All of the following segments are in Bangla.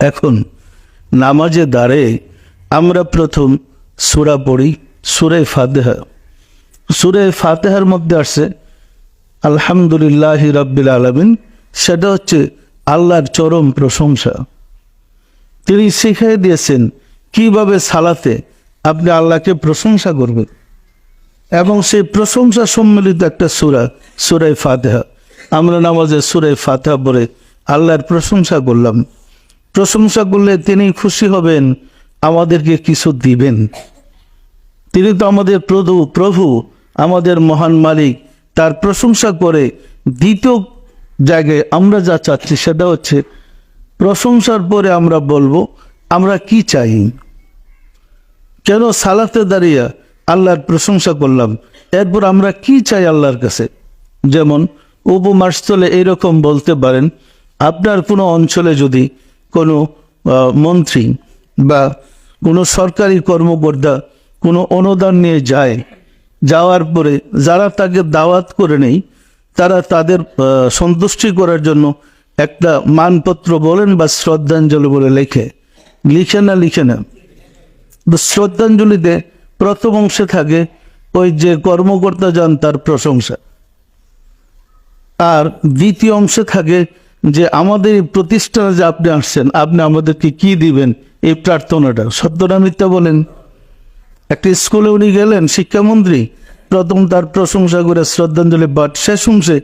এখন নামাজে দাঁড়ে আমরা প্রথম সুরা পড়ি সুরে ফাতেহা। সুরে ফাতেহার মধ্যে আসছে, আলহামদুলিল্লাহ রাব্বিল আলমিন সেটা হচ্ছে আল্লাহর চরম প্রশংসা। তিনি শিখিয়ে দিয়েছেন কীভাবে সালাতে আপনি আল্লাহকে প্রশংসা করবেন। এবং সেই প্রশংসা সম্মিলিত একটা সুরা সুরাই ফাতেহা। আমরা নামাজে সুরাই ফাতেহা পড়ে আল্লাহর প্রশংসা করলাম। প্রশংসা করলে তিনি খুশি হবেন, আমাদেরকে কিছু দিবেন। তিনি তো আমাদের প্রভু প্রভু, আমাদের মহান মালিক। তার প্রশংসা করে দ্বিতীয় জায়গায় আমরা যা চাচ্ছি সেটা হচ্ছে, প্রশংসার পরে আমরা বলব, আমরা কি চাই? কেন সালাতে দাঁড়িয়ে আল্লাহর প্রশংসা করলাম? এরপর আমরা কি চাই আল্লাহর কাছে? যেমন উপমাসস্থলে এইরকম বলতে পারেন, আপনার কোনো অঞ্চলে যদি কোনো মন্ত্রী বা কোনো সরকারি কর্মকর্তা কোনো অনুদান নিয়ে যায়, যাওয়ার পরে যারা তাকে দাওয়াত করে নেই, তারা তাদের সন্তুষ্টি করার জন্য একটা মানপত্র বলেন বা শ্রদ্ধাঞ্জলি বলে লেখে। লিখে না লিখে না। শ্রদ্ধাঞ্জলিতে প্রথম অংশে থাকে ওই যে কর্মকর্তা যান তার প্রশংসা। আর দ্বিতীয় অংশে থাকে যে আমাদের এই প্রতিষ্ঠানে যে আপনি আসছেন, আপনি আমাদেরকে কি দিবেন? এই প্রার্থনাটা। সত্যটা মিথ্যা বলেন। একটি স্কুলে উনি গেলেন, শিক্ষামন্ত্রী। প্রথম তার প্রশংসা করে শ্রদ্ধাঞ্জলি, বাট শেষ অংশে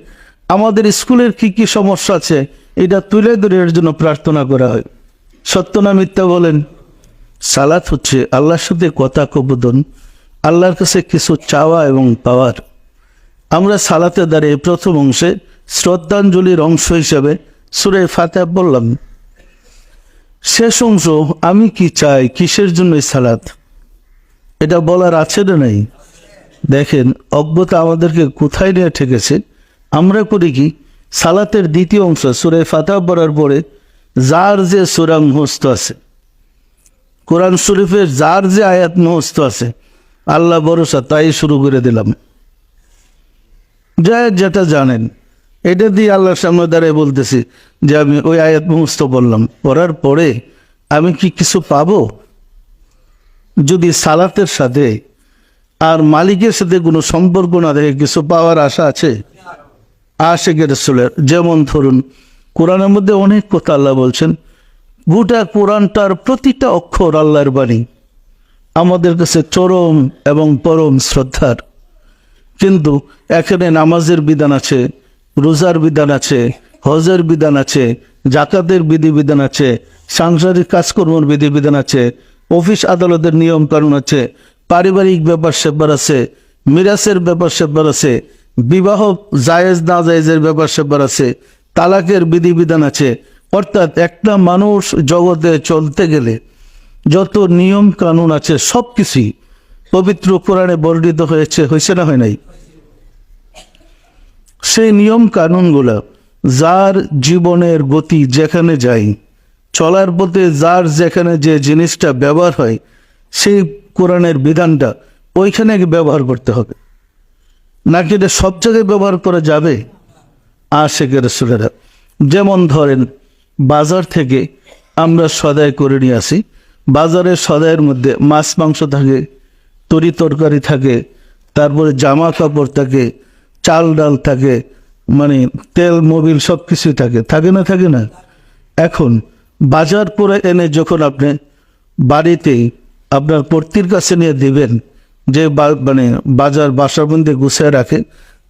আমাদের স্কুলের কি কি সমস্যা আছে, এটা তুলে ধরে এর জন্য প্রার্থনা করা হয়। সত্য না মিথ্যা বলেন, সালাত হচ্ছে আল্লাহর সাথে কথা কবোধন আল্লাহর কাছে কিছু চাওয়া এবং পাওয়ার। আমরা সালাতে দাঁড়িয়ে প্রথম অংশে শ্রদ্ধাঞ্জলির অংশ হিসেবে সুরে ফাতে বললাম শেষ অংশ আমি কি চাই? কিসের জন্য সালাত? এটা বলার আছে না নাই? দেখেন, অজ্ঞতা আমাদেরকে কোথায় নিয়ে ঠেকেছে? আমরা করি কি? সালাতের দ্বিতীয় অংশ, সুরে ফাতা পড়ার পরে যার যে সুরা মুহস্ত আছে, কোরআন শরীফের যার যে আয়াত মুহস্ত আছে, আল্লাহ ভরসা, তাই শুরু করে দিলাম। যা যেটা জানেন এটা দিয়ে আল্লাহর সামনে দাঁড়িয়ে বলতেছি যে আমি ওই আয়াত মুহস্ত বললাম পড়ার পরে আমি কি কিছু পাব? যদি সালাতের সাথে আর মালিকের সাথে কোনো সম্পর্ক না দেখে কিছু পাওয়ার আশা আছে? আশেকের রসুলের, যেমন ধরুন, কোরআনের মধ্যে অনেক কথা আল্লাহ বলছেন, গোটা কোরআনটার প্রতিটা অক্ষর আল্লাহর বাণী। আমাদের কাছে চরম এবং পরম শ্রদ্ধার। কিন্তু এখানে নামাজের বিধান আছে রোজার বিধান আছে, হজের বিধান আছে, জাকাতের বিধিবিধান আছে, সাংসারিক কাজকর্মের বিধিবিধান আছে, অফিস আদালতের নিয়ম কানুন আছে, পারিবারিক ব্যাপার সেবার আছে, মিরাসের ব্যাপার সেবার আছে, বিবাহ জায়েজ না জায়েজের ব্যাপার সেবার আছে, তালাকের বিধিবিধান আছে। অর্থাৎ একটা মানুষ জগতে চলতে গেলে যত নিয়ম কানুন আছে সব কিছুই পবিত্র কোরআনে বর্ণিত হয়েছে হয়েছে না হয় নাই? সেই নিয়ম কানুনগুলো যার জীবনের গতি যেখানে যায়, চলার পথে যার যেখানে যে জিনিসটা ব্যবহার হয়, সেই কোরআনের বিধানটা ওইখানে ব্যবহার করতে হবে। নাকি এটা সব জায়গায় ব্যবহার করা যাবে? আশেকের রসুলেরা, যেমন ধরেন, বাজার থেকে আমরা সদায় করে নিয়ে আসি। বাজারের সদায়ের মধ্যে মাছ মাংস থাকে, তরি তরকারি থাকে, তারপরে জামা কাপড় থাকে চাল ডাল থাকে মানে তেল, মোবিল সব কিছুই থাকে থাকে না থাকে না? এখন বাজার করে এনে যখন আপনি বাড়িতে আপনার কর্তির কাছে নিয়ে দিবেন, যে মানে বাজার বাসার মধ্যে গুছিয়ে রাখে,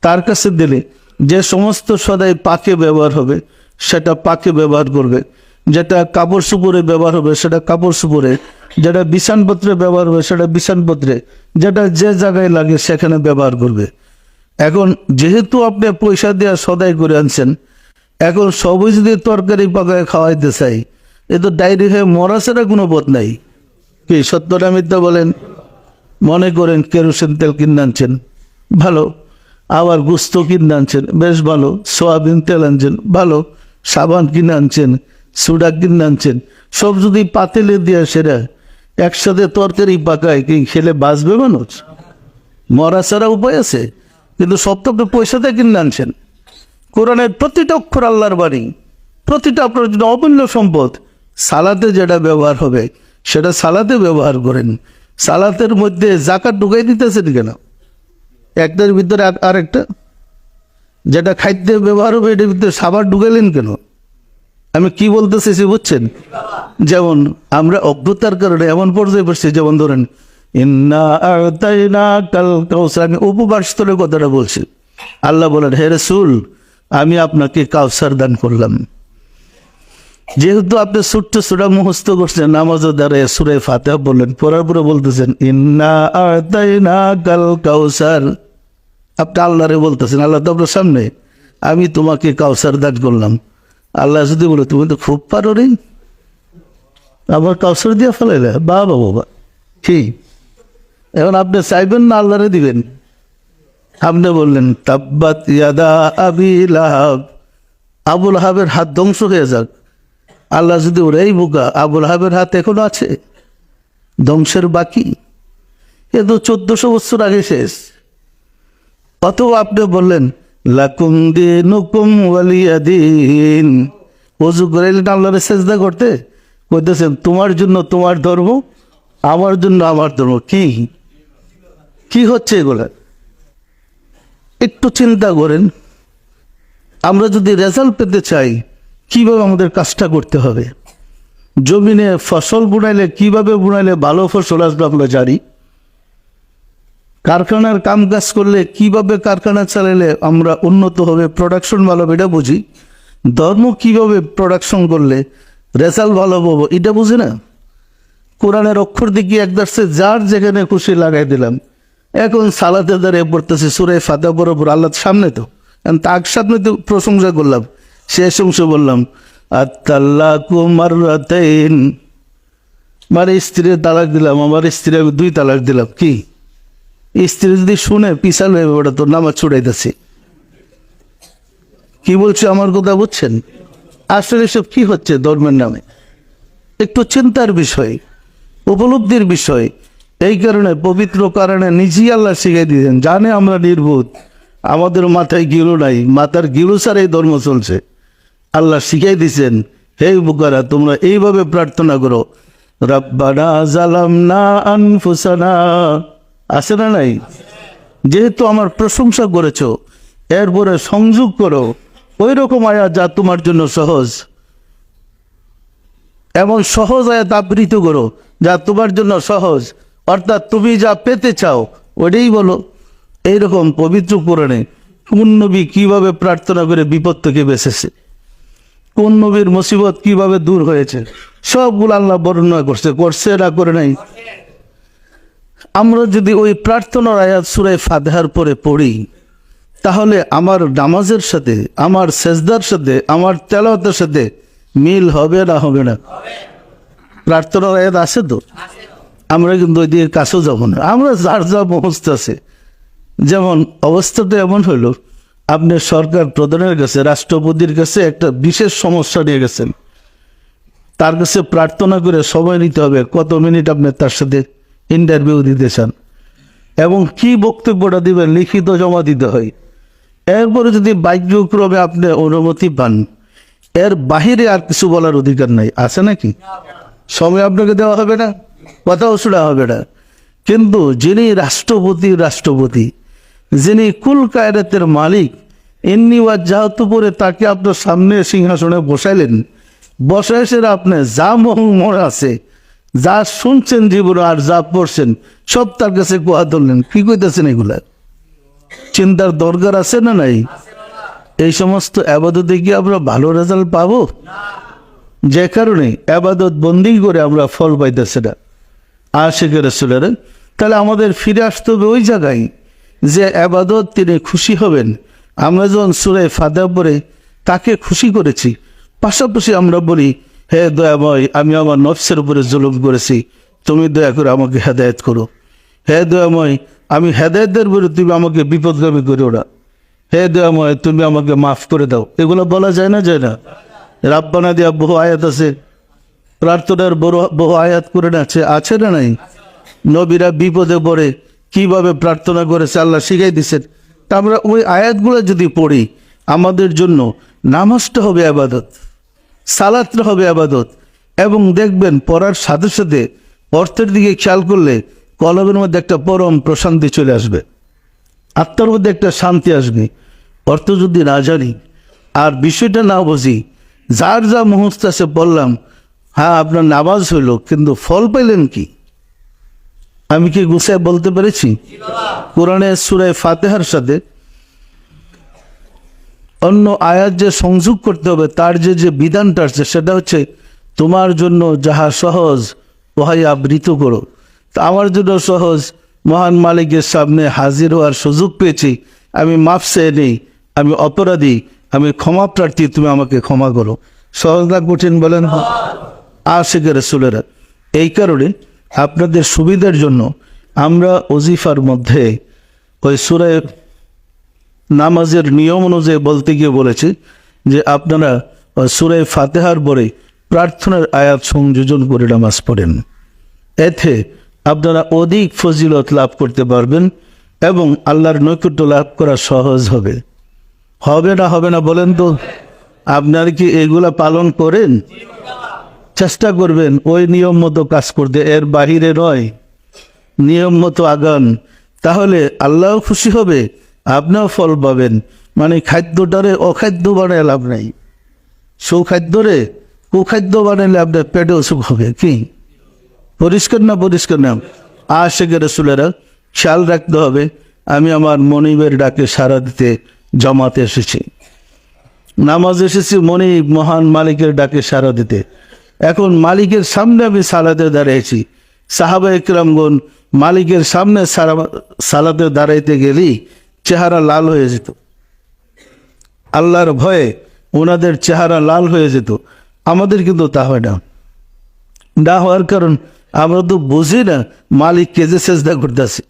তার কাছে দিলে যে সমস্ত সদাই পাকে ব্যবহার হবে, সেটা পাকে ব্যবহার করবে। যেটা কাপড় সুপুরে ব্যবহার হবে, সেটা কাপড় সুপুরে। যেটা বিছানপত্রে ব্যবহার হবে, সেটা বিছানপত্রে। যেটা যে জায়গায় লাগে, সেখানে ব্যবহার করবে। এখন যেহেতু আপনি পয়সা দিয়ে সদাই করে আনছেন, এখন সবই যদি তরকারি পাকায় খাওয়াইতে চাই, এ তো ডায়েরি হয়ে মরা ছাড়া কোনো পথ নাই। কি সত্যটা মিথ্যা বলেন? মনে করেন কেরোসিন তেল কিনে আনছেন, ভালো। আবার গুস্ত কিনে আনছেন, বেশ ভালো। সোয়াবিন তেল আনছেন, ভালো। সাবান কিনে আনছেন, সুডা কিনে আনছেন। সব যদি পাতেলে দিয়ে সেরা একসাথে তরকারি পাকায় কি খেলে বাঁচবে মানুষ? মরা ছাড়া উপায় আছে? কিন্তু আপনি পয়সাতে কিনে আনছেন। কোরআনের প্রতিটা অক্ষর আল্লাহর বাণী, প্রতিটা আপনার জন্য অমূল্য সম্পদ। সালাতে যেটা ব্যবহার হবে, সেটা সালাতে ব্যবহার করেন। সালাতের মধ্যে জাকাত ঢুকাই দিতেছেন কেন? একটার ভিতরে আর- আরেকটা। যেটা খাদ্যে ব্যবহার হবে, এটার ভিতরে সাবার ঢুকাইলেন কেন? আমি কি বলতে চেয়েছি বুঝছেন? যেমন আমরা অজ্ঞতার কারণে এমন পর্যায়ে পড়ছি যেমন ধরেন উপবাস স্তরে কথাটা বলছি। আল্লাহ বলেন, হে রসুল, আমি আপনাকে কাউসার দান করলাম। যেহেতু আপনি ছোট্ট সুরা মুখস্থ করছেন, নামাজের দ্বারা সুরে ফাতেহা বললেন পড়ার পরে বলতেছেন, ইন্না আতাইনা কাল কাউসার আপনি আল্লাহরে বলতেছেন, আল্লাহ তো আপনার সামনে, আমি তোমাকে কাউসার দান করলাম। আল্লাহ যদি বলে, তুমি তো খুব পারো রে আবার কাউসার দিয়ে ফেলাইলে বাবা বাবা, কি? এখন আপনি চাইবেন না আল্লাহরে দিবেন। আপনি বললেন, তাব্বাত ইয়াদা আবি লাহাব। আবুল হাবের হাত ধ্বংস হয়ে যাক। আল্লাহ যদি ওরে এই বোকা আবুল হাবের হাত এখনও আছে, ধ্বংসের বাকি। এ তো চোদ্দশো বছর আগে শেষ। অথবা আপনি বললেন, লাকুম দিন হুকুম ওয়ালিয়া দিন অজু করে এলেন আল্লাহরে চেষ্টা করতে। কইতেছেন, তোমার জন্য তোমার ধর্ম, আমার জন্য আমার ধর্ম। কি? কি হচ্ছে এগুলো? একটু চিন্তা করেন। আমরা যদি রেজাল্ট পেতে চাই, কীভাবে আমাদের কাজটা করতে হবে? জমিনে ফসল বুনাইলে কীভাবে বুনাইলে ভালো ফসল আসবে আমরা জানি। কারখানার কাম কাজ করলে কীভাবে কারখানা চালালে আমরা উন্নত হবে প্রোডাকশন ভালো হবে, এটা বুঝি। ধর্ম কীভাবে প্রোডাকশন করলে রেজাল্ট ভালো পাবো, এটা বুঝি না? কোরআনের অক্ষর দিকে একদার্সে যার যেখানে খুশি লাগাই দিলাম। এখন সালাতে দাঁড়িয়ে পড়তেছে সুরে ফাতা বরাবর আল্লাহর সামনে তো। এখন তার সামনে তো প্রশংসা করলাম, শেষ অংশ বললাম আত্মাল্লাহ কুমার মানে স্ত্রীর তালাক দিলাম, আমার স্ত্রী দুই তালাক দিলাম, কি? স্ত্রী যদি শুনে পিছাল হয়ে ওটা তোর নামাজ ছুড়াইতেছে। কি বলছে, আমার কথা বুঝছেন? আসলে সব কি হচ্ছে ধর্মের নামে? একটু চিন্তার বিষয়, উপলব্ধির বিষয় এই কারণে পবিত্র কারণে নিজেই আল্লাহ শিখাই দিয়েছেন, জানে আমরা নির্বোধ। আমাদের মাথায় গিলু নাই, মাথার গিলু ছাড়া ধর্ম চলছে। আল্লাহ শিখাই দিয়েছেন, হে বুকারা, তোমরা এইভাবে প্রার্থনা করো, রব্বানা জালাম না আনফুসানা। আছে না নাই? যেহেতু আমার প্রশংসা করেছ, এরপরে সংযোগ করো ওই রকম আয়া যা তোমার জন্য সহজ। এমন সহজ আয়াত আবৃত করো, যা তোমার জন্য সহজ। অর্থাৎ তুমি যা পেতে চাও, ওটাই বলো। এইরকম পবিত্র পুরাণে কোন নবী কীভাবে প্রার্থনা করে বিপদ থেকে বেঁচেছে? কোন নবীর মুসিবত কীভাবে দূর হয়েছে? সবগুলো আল্লাহ বর্ণনা করছে করছে না করে নাই। আমরা যদি ওই প্রার্থনার আয়াত সুরায় ফাতেহার পরে পড়ি, তাহলে আমার নামাজের সাথে, আমার সেজদার সাথে, আমার তেলাওয়াতের সাথে মিল হবে না হবে না? প্রার্থনার আয়াত আছে তো? আমরা কিন্তু ওই দিকে কাছেও যাব না। আমরা যার যা মুখস্থ আছে। যেমন অবস্থা তো এমন হইল, আপনি সরকার প্রধানের কাছে, রাষ্ট্রপতির কাছে একটা বিশেষ সমস্যা নিয়ে গেছেন। তার কাছে প্রার্থনা করে সময় নিতে হবে, কত মিনিট আপনি তার সাথে ইন্টারভিউ দিতে চান। এবং কি বক্তব্যটা দিবেন, লিখিত জমা দিতে হয়। এরপরে যদি বাক্যক্রমে আপনি অনুমতি পান, এর বাহিরে আর কিছু বলার অধিকার নাই। আছে নাকি? সময় আপনাকে দেওয়া হবে না? কথাও শোনা হবে না কিন্তু যিনি রাষ্ট্রপতি রাষ্ট্রপতি, যিনি কুল কায়রাতের মালিক এমনি যাহতু করে তাকে আপনার সামনে সিংহাসনে বসাইলেন। বসায় সেরা আপনি যা মনে আছে, যা শুনছেন জীবনে আর যা পড়ছেন, সব তার কাছে কোয়া ধরলেন কি কইতেছেন এগুলা? চিন্তার দরকার আছে না নাই? এই সমস্ত আবাদতে কি আমরা ভালো রেজাল্ট পাবো? যে কারণে আবাদত বন্দি করে আমরা ফল পাইতেছে না। আশেখ রসুলের। তাহলে আমাদের ফিরে আসতে হবে ওই জায়গায় যে আবাদত তিনি খুশি হবেন। আমরা যখন সুরে ফাদা পরে তাকে খুশি করেছি। পাশাপাশি আমরা বলি, হে দয়াময়, আমি আমার নফসের উপরে জুলুম করেছি। তুমি দয়া করে আমাকে হেদায়ত করো। হে দয়াময়, আমি হেদায়তের বলে তুমি আমাকে বিপদগামী করো না। হে দয়াময়, তুমি আমাকে মাফ করে দাও। এগুলো বলা যায় না যায় না? রাব্বানা দিয়া বহু আয়াত আছে। প্রার্থনার বড় বহু আয়াত করে আছে আছে না নাই? নবীরা বিপদে পড়ে কীভাবে প্রার্থনা করেছে, আল্লাহ শিখাই দিছেন। তা আমরা ওই আয়াতগুলো যদি পড়ি, আমাদের জন্য নামাজটা হবে আবাদত, সালাতটা হবে আবাদত, এবং দেখবেন পড়ার সাথে সাথে অর্থের দিকে খেয়াল করলে কলমের মধ্যে একটা পরম প্রশান্তি চলে আসবে, আত্মার মধ্যে একটা শান্তি আসবে। অর্থ যদি না জানি, আর বিষয়টা না বুঝি, যার যা মুহূর্ত আছে বললাম হ্যাঁ আপনার নামাজ হইল, কিন্তু ফল পাইলেন কি? আমি কি গুছায় বলতে পেরেছি? কোরআনে সুরায় ফাতেহার সাথে অন্য আয়াত যে সংযোগ করতে হবে, তার যে যে বিধানটা আছে, সেটা হচ্ছে তোমার জন্য যাহা সহজ ওহাই আবৃত করো। তা আমার জন্য সহজ, মহান মালিকের সামনে হাজির হওয়ার সুযোগ পেয়েছি, আমি মাফ চেয়ে নেই, আমি অপরাধী, আমি ক্ষমা প্রার্থী, তুমি আমাকে ক্ষমা করো। সহজ না কঠিন বলেন? আশেখ রসুলেরা। এই কারণে আপনাদের সুবিধার জন্য আমরা ওজিফার মধ্যে ওই সুরায় নামাজের নিয়ম অনুযায়ী বলতে গিয়ে বলেছি যে আপনারা সুরে ফাতেহার পরে প্রার্থনার আয়াত সংযোজন করে নামাজ পড়েন। এতে আপনারা অধিক ফজিলত লাভ করতে পারবেন এবং আল্লাহর নৈকট্য লাভ করা সহজ হবে। হবে না হবে না বলেন তো? আপনার কি এগুলা পালন করেন? চেষ্টা করবেন ওই নিয়ম মতো কাজ করতে। এর বাহিরে নয়। নিয়ম মতো আগান। তাহলে আল্লাহ খুশি হবে, আপনিও ফল পাবেন। মানে খাদ্যটারে অখাদ্য বানায় লাভ নাই। সুখাদ্যরে কুখাদ্য বানাইলে আপনার পেটে অসুখ হবে, কি? পরিষ্কার না পরিষ্কার না? আশেখের রসুলেরা খেয়াল রাখতে হবে, আমি আমার মনিবের ডাকে সারা দিতে জমাতে এসেছি। নামাজ এসেছি, মনিব মহান মালিকের ডাকে সারা দিতে। এখন মালিকের সামনে আমি সালাতে দাঁড়িয়েছি সাহাবা ইকরামগণ মালিকের সামনে সালাতে দাঁড়াইতে গেলেই চেহারা লাল হয়ে যেত। আল্লাহর ভয়ে ওনাদের চেহারা লাল হয়ে যেত। আমাদের কিন্তু তা হয় না। না হওয়ার কারণ আমরা তো বুঝি না মালিক কেজে চেষ্টা করতেছি।